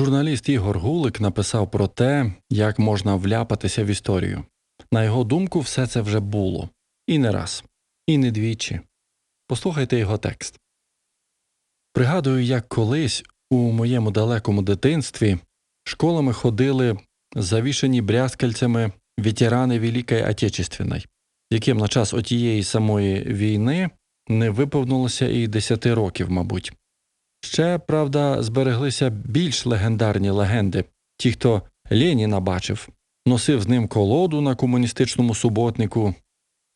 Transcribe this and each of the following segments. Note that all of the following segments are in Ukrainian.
Журналіст Ігор Гулик написав про те, як можна вляпатися в історію. На його думку, все це вже було. І не раз, і не двічі. Послухайте його текст. Пригадую, як колись у моєму далекому дитинстві школами ходили завішані брязкальцями ветерани Великої Отечественної, яким на час отієї самої війни не виповнилося і десяти років, мабуть. Ще, правда, збереглися більш легендарні легенди ті, хто Леніна бачив, носив з ним колоду на комуністичному суботнику.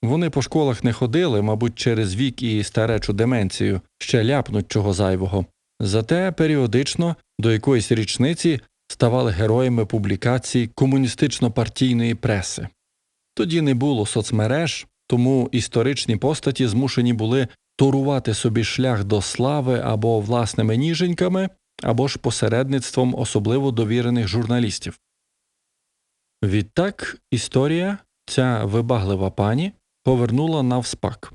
Вони по школах не ходили, мабуть, через вік і старечу деменцію, ще ляпнуть чого зайвого. Зате періодично до якоїсь річниці ставали героями публікацій комуністично-партійної преси. Тоді не було соцмереж, тому історичні постаті змушені були турувати собі шлях до слави або власними ніженьками, або ж посередництвом особливо довірених журналістів. Відтак історія, ця вибаглива пані, повернула навспак.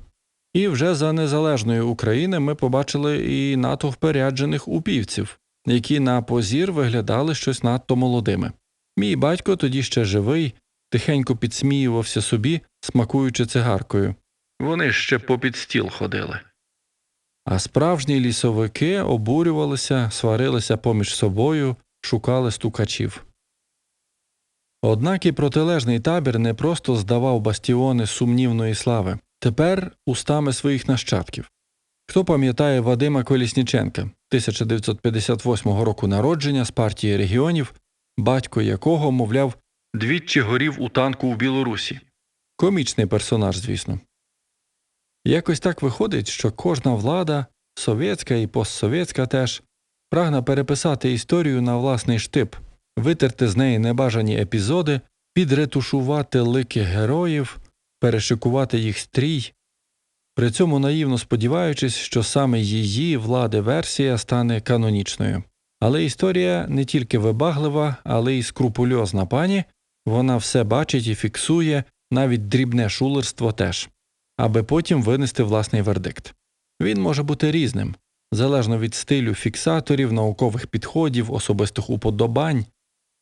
І вже за незалежної України ми побачили і натовп ряджених упівців, які на позір виглядали щось надто молодими. Мій батько тоді ще живий, тихенько підсміювався собі, смакуючи цигаркою. Вони ще попід стіл ходили. А справжні лісовики обурювалися, сварилися поміж собою, шукали стукачів. Однак і протилежний табір не просто здавав бастіони сумнівної слави, тепер устами своїх нащадків. Хто пам'ятає Вадима Колісніченка, 1958 року народження з партії регіонів, батько якого, мовляв, двічі горів у танку у Білорусі. Комічний персонаж, звісно. Якось так виходить, що кожна влада, совєтська і постсовєтська теж, прагне переписати історію на власний штип, витерти з неї небажані епізоди, підретушувати лики героїв, перешикувати їх стрій, при цьому наївно сподіваючись, що саме її влади версія стане канонічною. Але історія не тільки вибаглива, але й скрупульозна пані, вона все бачить і фіксує, навіть дрібне шулерство теж аби потім винести власний вердикт. Він може бути різним, залежно від стилю фіксаторів, наукових підходів, особистих уподобань.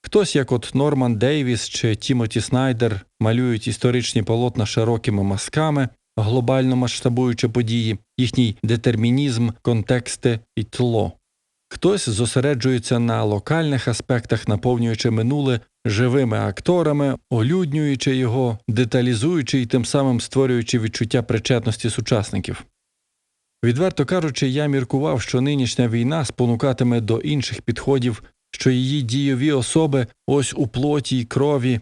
Хтось, як от Норман Дейвіс чи Тімоті Снайдер, малюють історичні полотна широкими мазками, глобально масштабуючи події, їхній детермінізм, контексти і тло. Хтось зосереджується на локальних аспектах, наповнюючи минуле живими акторами, олюднюючи його, деталізуючи і тим самим створюючи відчуття причетності сучасників. Відверто кажучи, я міркував, що нинішня війна спонукатиме до інших підходів, що її дійові особи ось у плоті й крові,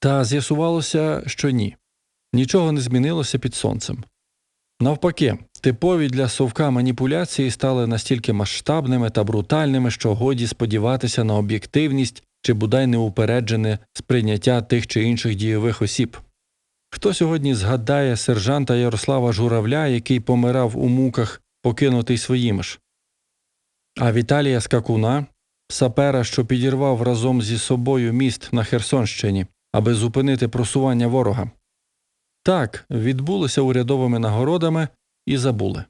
та з'ясувалося, що ні. Нічого не змінилося під сонцем. Навпаки, типові для совка маніпуляції стали настільки масштабними та брутальними, що годі сподіватися на об'єктивність чи бодай неупереджене сприйняття тих чи інших дійових осіб. Хто сьогодні згадає сержанта Ярослава Журавля, який помирав у муках, покинутий своїми ж? А Віталія Скакуна, сапера, що підірвав разом зі собою міст на Херсонщині, аби зупинити просування ворога. Так, відбулися урядовими нагородами і забули.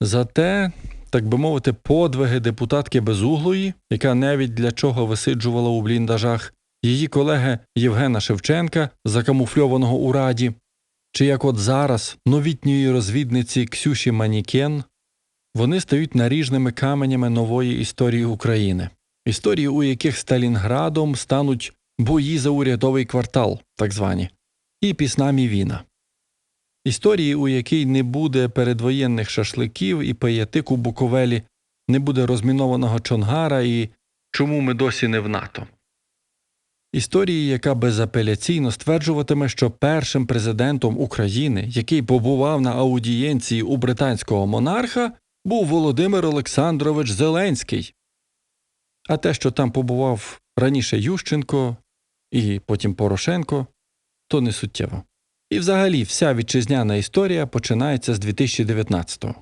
Зате, так би мовити, подвиги депутатки Безуглої, яка навіть для чого висиджувала у бліндажах, її колеги Євгена Шевченка, закамуфльованого у раді, чи як от зараз новітньої розвідниці Ксюші Манікен, вони стають наріжними каменями нової історії України, історії, у яких Сталінградом стануть бої за урядовий квартал, так звані і пісна Мівіна. Історії, у якій не буде передвоєнних шашликів і паятик у Буковелі, не буде розмінованого Чонгара і чому ми досі не в НАТО. Історії, яка безапеляційно стверджуватиме, що першим президентом України, який побував на аудієнції у британського монарха, був Володимир Олександрович Зеленський. А те, що там побував раніше Ющенко і потім Порошенко, то не суттєво. І взагалі вся вітчизняна історія починається з 2019-го.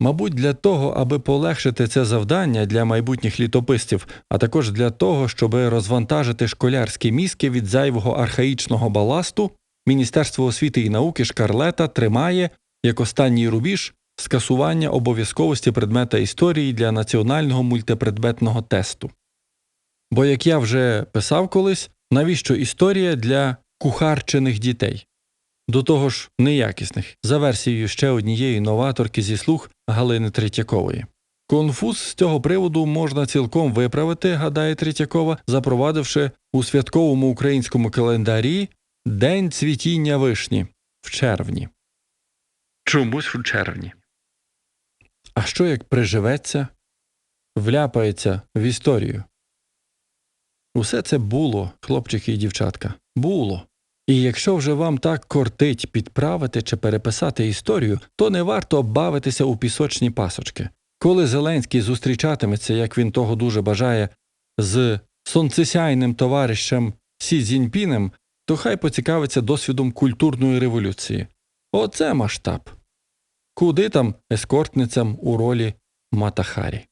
Мабуть, для того, аби полегшити це завдання для майбутніх літописців, а також для того, щоб розвантажити школярські мізки від зайвого архаїчного баласту, Міністерство освіти і науки Шкарлета тримає як останній рубіж скасування обов'язковості предмета історії для національного мультипредметного тесту. Бо, як я вже писав колись, навіщо історія для кухарчених дітей? До того ж, неякісних, за версією ще однієї новаторки зі слух Галини Третьякової. Конфуз з цього приводу можна цілком виправити, гадає Третьякова, запровадивши у святковому українському календарі День цвітіння вишні в червні. Чомусь в червні. А що як приживеться, вляпається в історію? Усе це було, хлопчики і дівчатка, було. І якщо вже вам так кортить підправити чи переписати історію, то не варто бавитися у пісочні пасочки. Коли Зеленський зустрічатиметься, як він того дуже бажає, з сонцесяйним товаришем Сі Цзіньпінем, то хай поцікавиться досвідом культурної революції. Оце масштаб. Куди там ескортницям у ролі Матахарі?